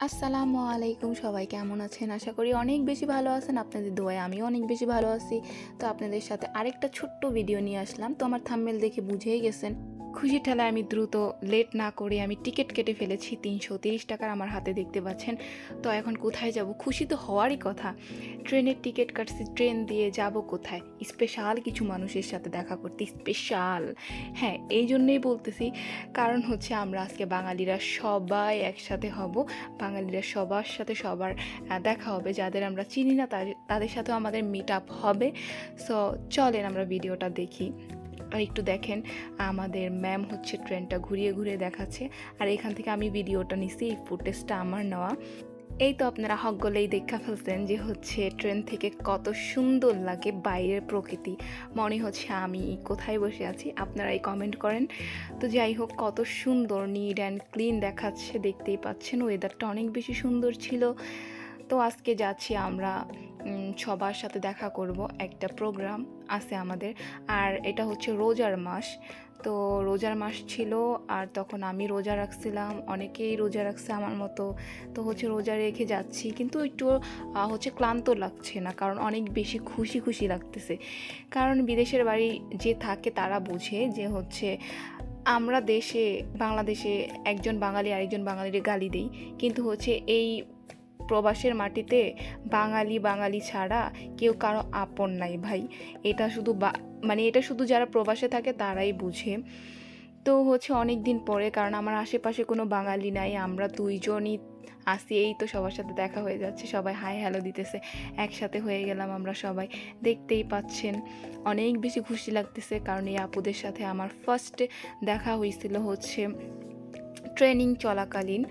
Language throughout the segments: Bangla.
আসসালামু আলাইকুম সবাই, কেমন আছেন? আশা করি অনেক বেশি ভালো আছেন। আপনাদের দোয়ায় আমিও অনেক বেশি ভালো আছি। তো আপনাদের সাথে আরেকটা ছোট্ট ভিডিও নিয়ে আসলাম। তো আমার থাম্মেল দেখে বুঝেই গেছেন। খুশি ঠেলায় আমি দ্রুত লেট না করে আমি টিকিট কেটে ফেলেছি তিনশো তিরিশ টাকার আমার হাতে দেখতে পাচ্ছেন। তো এখন কোথায় যাব? খুশি তো হওয়ারই কথা। ট্রেনের টিকিট কাটছি, ট্রেন দিয়ে যাব কোথায়? স্পেশাল কিছু মানুষের সাথে দেখা করতে, স্পেশাল। হ্যাঁ এই জন্যেই বলতেছি, কারণ হচ্ছে আমরা আজকে বাঙালিরা সবাই একসাথে হব। বাঙালিরা সবার সাথে সবার দেখা হবে। যাদের আমরা চিনি না তাদের- সাথেও আমাদের মিট আপ হবে। সো চলেন আমরা ভিডিওটা দেখি। আর একটু দেখেন, আমাদের ম্যাম হচ্ছে ট্রেনটা ঘুরিয়ে ঘুরিয়ে দেখাচ্ছে। আর এখান থেকে আমি ভিডিওটা নিছি, এই ফুটেজটা আমার নেওয়া। এই তো আপনারা হক হকগলেই দেখা ফেলছেন যে হচ্ছে ট্রেন থেকে কত সুন্দর লাগে বাইরের প্রকৃতি। মনে হচ্ছে আমি কোথায় বসে আছি আপনারা এই কমেন্ট করেন। তো যাই হোক, কত সুন্দর নিট অ্যান্ড ক্লিন দেখাচ্ছে, দেখতেই পাচ্ছেন। ওয়েদারটা অনেক বেশি সুন্দর ছিল। তো আজকে যাচ্ছি আমরা সবার সাথে দেখা করব, একটা প্রোগ্রাম আছে আমাদের। আর এটা হচ্ছে রোজার মাস। তো রোজার মাস ছিল, আর তখন আমি রোজা রাখছিলাম, অনেকেই রোজা রাখছে আমার মতো। তো হচ্ছে রোজা রেখে যাচ্ছি, কিন্তু একটু হচ্ছে ক্লান্ত লাগছে না, কারণ অনেক বেশি খুশি খুশি লাগতেছে। কারণ বিদেশের বাড়ি যে থাকে তারা বোঝে যে হচ্ছে আমরা দেশে, বাংলাদেশে একজন বাঙালি আরেকজন বাঙালির গালি দিই। কিন্তু হচ্ছে এই প্রবাসের মাটিতে বাঙালি বাঙালি ছাড়া কেউ কারও আপন নাই ভাই। এটা শুধু বা- মানে এটা শুধু যারা প্রবাসে থাকে তারাই বুঝে। তো হচ্ছে অনেক দিন পরে, কারণ আমার আশেপাশে কোনো বাঙালি নাই, আমরা দুইজনই আসি এই তো সবার সাথে দেখা হয়ে যাচ্ছে, সবাই হাই হ্যালো দিতেছে, একসাথে হয়ে গেলাম আমরা সবাই। দেখতেই পাচ্ছেন, অনেক বেশি খুশি লাগতেছে, কারণ এই আপুদের সাথে আমার ফার্স্ট দেখা হয়েছিল হচ্ছে ট্রেনিং চলাকালীন।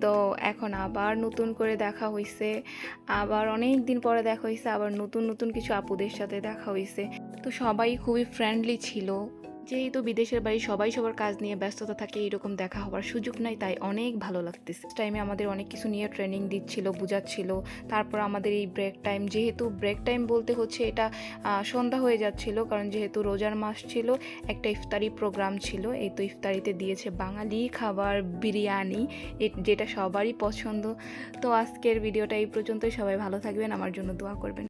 তো এখন আবার নতুন করে দেখা হয়েছে আবার অনেক দিন পরে দেখা হয়েছে আবার নতুন নতুন কিছু আপুদের সাথে দেখা হয়েছে তো সবাই খুবই ফ্রেন্ডলি ছিল। যেহেতু বিদেশের বাড়ি সবাই সবার কাজ নিয়ে ব্যস্ততা থাকে এরকম দেখা হওয়ার সুযোগ নাই, তাই অনেক ভালো লাগতেছে। টাইমে আমাদের অনেক কিছু নিয়ে ট্রেনিং দিচ্ছিল, বুঝাচ্ছিল। তারপর আমাদের এই ব্রেক টাইম যেহেতু ব্রেক টাইম বলতে হচ্ছে এটা সন্ধ্যা হয়ে যাচ্ছিল, কারণ যেহেতু রোজার মাস ছিল, একটা ইফতারি প্রোগ্রাম ছিল। এই তো ইফতারিতে দিয়েছে বাঙালি খাবার বিরিয়ানি যেটা সবারই পছন্দ। তো আজকের ভিডিওটা এই পর্যন্তই। সবাই ভালো থাকবেন, আমার জন্য দোয়া করবেন।